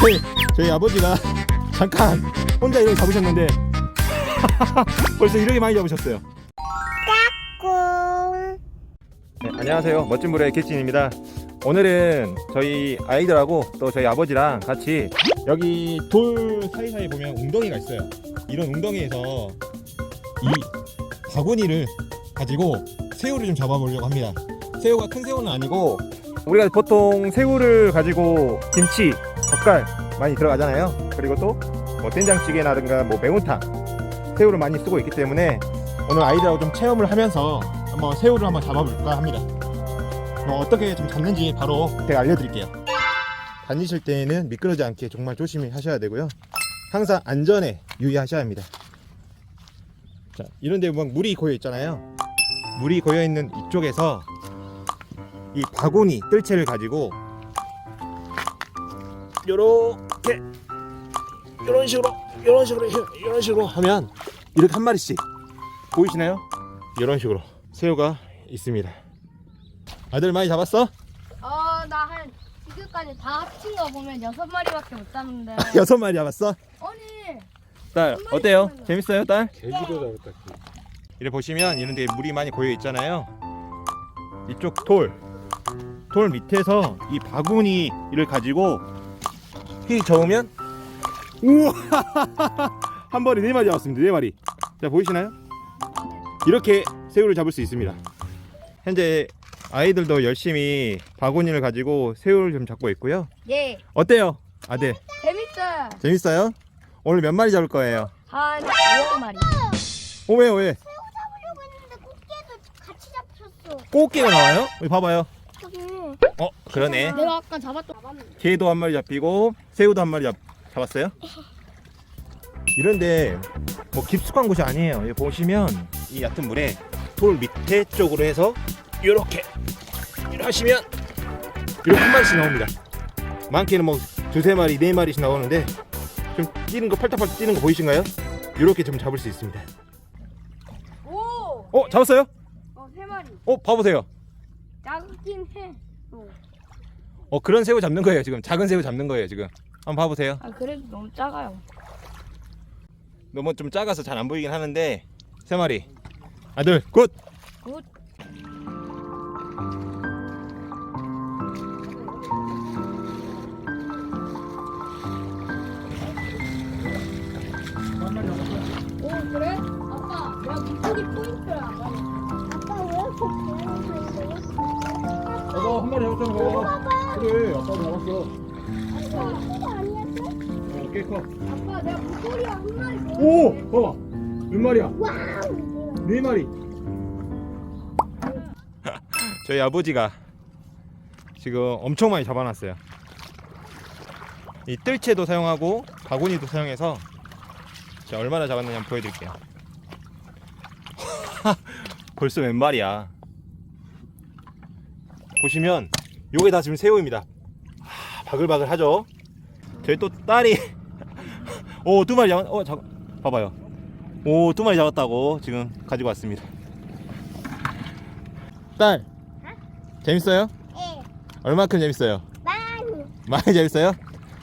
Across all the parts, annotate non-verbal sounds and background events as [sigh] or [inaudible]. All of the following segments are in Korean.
저희, 저희 아버지가 [laughs] 잠깐 혼자 이렇게 잡으셨는데 [laughs] 벌써 이렇게 많이 잡으셨어요. 꿍. 네, 안녕하세요. 멋진 불의 개찐입니다. 오늘은 저희 아이들하고 또 저희 아버지랑 같이 여기 돌 사이사이 보면 웅덩이가 있어요. 이런 웅덩이에서 이 바구니를 가지고 새우를 좀 잡아보려고 합니다. 새우가 큰 새우는 아니고 우리가 보통 새우를 가지고 김치, 젓갈 많이 들어가잖아요. 그리고 또뭐 된장찌개라든가 뭐 매운탕 새우를 많이 쓰고 있기 때문에 오늘 아이들하고 좀 체험을 하면서 한번 새우를 한번 잡아볼까 합니다. 뭐 어떻게 좀 잡는지 바로 제가 알려드릴게요. 다니실 때에는 미끄러지 않게 정말 조심히 하셔야 되고요. 항상 안전에 유의하셔야 합니다. 자, 이런데 막 물이 고여 있잖아요. 물이 고여 있는 이쪽에서 이 바구니 뜰채를 가지고 요렇게 이런 식으로 이런 식으로 이런 식으로 하면 이렇게 한 마리씩 보이시나요? 이런 식으로 새우가 있습니다. 아들 많이 잡았어? 어, 나 한 지금까지 다 합친 거 보면 여섯 마리밖에 못 잡는데. [laughs] 여섯 마리 잡았어? 아니, 딸 어때요? 재밌어요 딸? 개지도 잡았다. 이래 보시면 이런 데 물이 많이 고여 있잖아요. 이쪽 돌, 돌 밑에서 이 바구니를 가지고 휙 저으면 우와 [laughs] 한 번에 네 마리 잡았습니다. 네 마리. 자 보이시나요? 이렇게 새우를 잡을 수 있습니다. 현재 아이들도 열심히 바구니를 가지고 새우를 좀 잡고 있고요. 예, 어때요, 아들? 재밌어. 재밌어요? 오늘 몇 마리 잡을 거예요? 한 여섯 마리. 어 왜요 왜? 잡으려고 했는데 꽃게도 같이 잡혔어. 꽃게가 나와요? 여기 봐봐요. 어 그러네. 내가 아까 잡았던. 게도 한 마리 잡히고 새우도 한 마리 잡, 잡았어요? 이런데 뭐 깊숙한 곳이 아니에요. 여기 보시면 이 얕은 물에 돌 밑에 쪽으로 해서 이렇게 하시면 이렇게 한 마리씩 나옵니다. 많게는 뭐 두세 마리, 네 마리씩 나오는데 좀 뛰는 거 팔딱팔딱 뛰는 거 보이신가요? 이렇게 좀 잡을 수 있습니다. 오. 어 잡았어요? 어, 세 마리. 어 봐보세요. 작긴 해. 어. 어 그런 새우 잡는 거예요 지금 작은 새우 잡는 거예요 지금. 한번 봐보세요. 아, 그래도 너무 작아요. 너무 좀 작아서 잘 안 보이긴 하는데 세 마리 아들 굿 굿. 오 그래? 아빠 내가 물고기 포인트를 안 가네 아빠 왜 이렇게 아빠 한 마리 잡았잖아 그래 아빠 잡았어. 어, 꽤 커. 아빠 내가 물고기가 한 마리 오! 봐봐. 몇 마리야? 와우 네 마리. [laughs] 저희 아버지가 지금 엄청 많이 잡아놨어요. 이 뜰채도 사용하고 바구니도 사용해서 제가 얼마나 잡았는지 한번 보여드릴게요. [laughs] 벌써 몇 마리야 보시면 요게 다 지금 새우입니다. 하, 바글바글 하죠? 저희 또 딸이 [laughs] 오 두 마리 잡았 어잠 봐봐요. 오 두 마리 잡았다고 지금 가지고 왔습니다. 딸 재밌어요? 예. 얼마큼 재밌어요? 많이. 많이 재밌어요?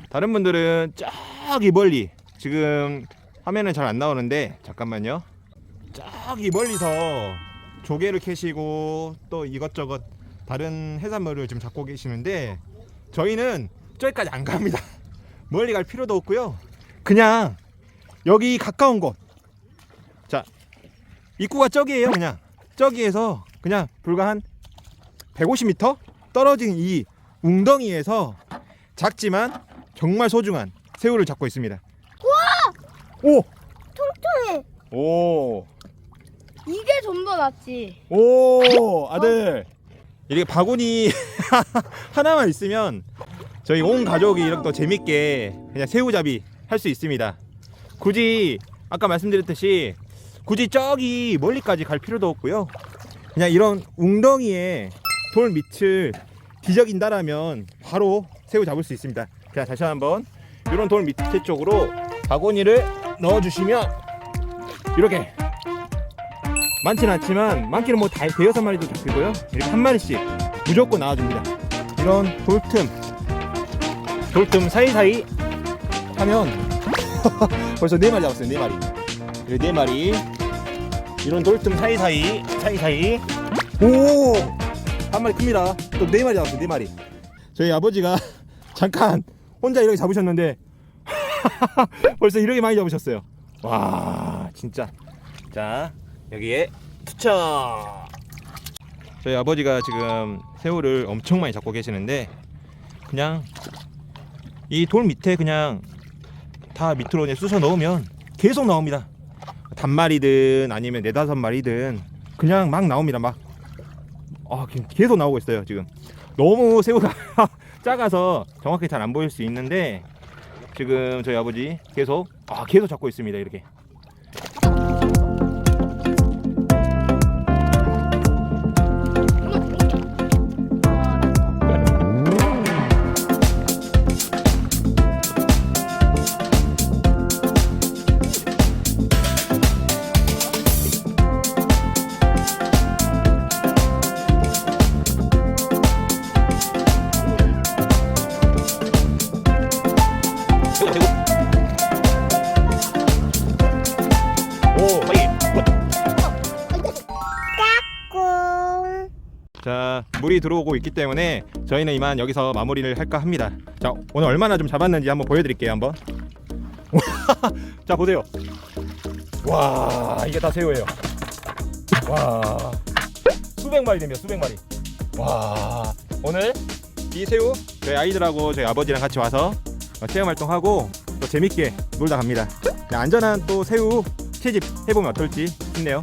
다른 분들은 저기 멀리 지금 화면은 잘 안 나오는데 잠깐만요. 저기 멀리서 조개를 캐시고 또 이것저것 다른 해산물을 좀 잡고 계시는데 저희는 저기까지 안 갑니다 [laughs] 멀리 갈 필요도 없고요 그냥 여기 가까운 곳 자 입구가 저기에요 그냥 저기에서 그냥 불과 한 150m 떨어진 이 웅덩이에서 작지만 정말 소중한 새우를 잡고 있습니다. 오! 통통해 오! 이게 좀 더 낫지 오! 아들! 이렇게 바구니 [laughs] 하나만 있으면 저희 온 가족이 이렇게 더 재밌게 그냥 새우잡이 할 수 있습니다. 굳이 아까 말씀드렸듯이 굳이 저기 멀리까지 갈 필요도 없고요. 그냥 이런 웅덩이에 돌 밑을 뒤적인다라면 바로 새우 잡을 수 있습니다. 그냥 다시 한번 이런 돌 밑에 쪽으로 바구니를 넣어주시면 이렇게 많진 않지만 많기는 뭐 다 대여섯 마리도 잡히고요. 이렇게 한 마리씩 무조건 나와줍니다. 이런 돌틈 돌틈 사이사이 하면 [laughs] 벌써 네 마리 잡았어요. 네 마리. 그리고 네 마리. 이런 돌틈 사이사이 사이사이. 오! 한 마리 큽니다. 또 네 마리 잡았어요. 네 마리. 저희 아버지가 [laughs] 잠깐 혼자 이렇게 잡으셨는데 [laughs] 벌써 이렇게 많이 잡으셨어요. 와, 진짜. 자, 여기에 투척. 저희 아버지가 지금 새우를 엄청 많이 잡고 계시는데 그냥 이 돌 밑에 그냥 다 밑으로 쑤셔 넣으면 계속 나옵니다. 단마리든 아니면 네다섯 마리든 그냥 막 나옵니다. 막. 아, 계속 나오고 있어요, 지금. 너무 새우가 [laughs] 작아서 정확히 잘 안 보일 수 있는데 지금 저희 아버지 계속 아, 계속 잡고 있습니다, 이렇게. 자, 물이 들어오고 있기 때문에 저희는 이만 여기서 마무리를 할까 합니다. 자, 오늘 얼마나 좀 잡았는지 한번 보여드릴게요, 한번. [laughs] 자, 보세요. 와, 이게 다 새우예요. 와, 수백 마리 됩니다, 수백 마리. 와, 오늘 이 새우 저희 아이들하고 저희 아버지랑 같이 와서 어, 체험 활동하고 또 재밌게 놀다 갑니다. 네, 안전한 또 새우 채집 해보면 어떨지 싶네요.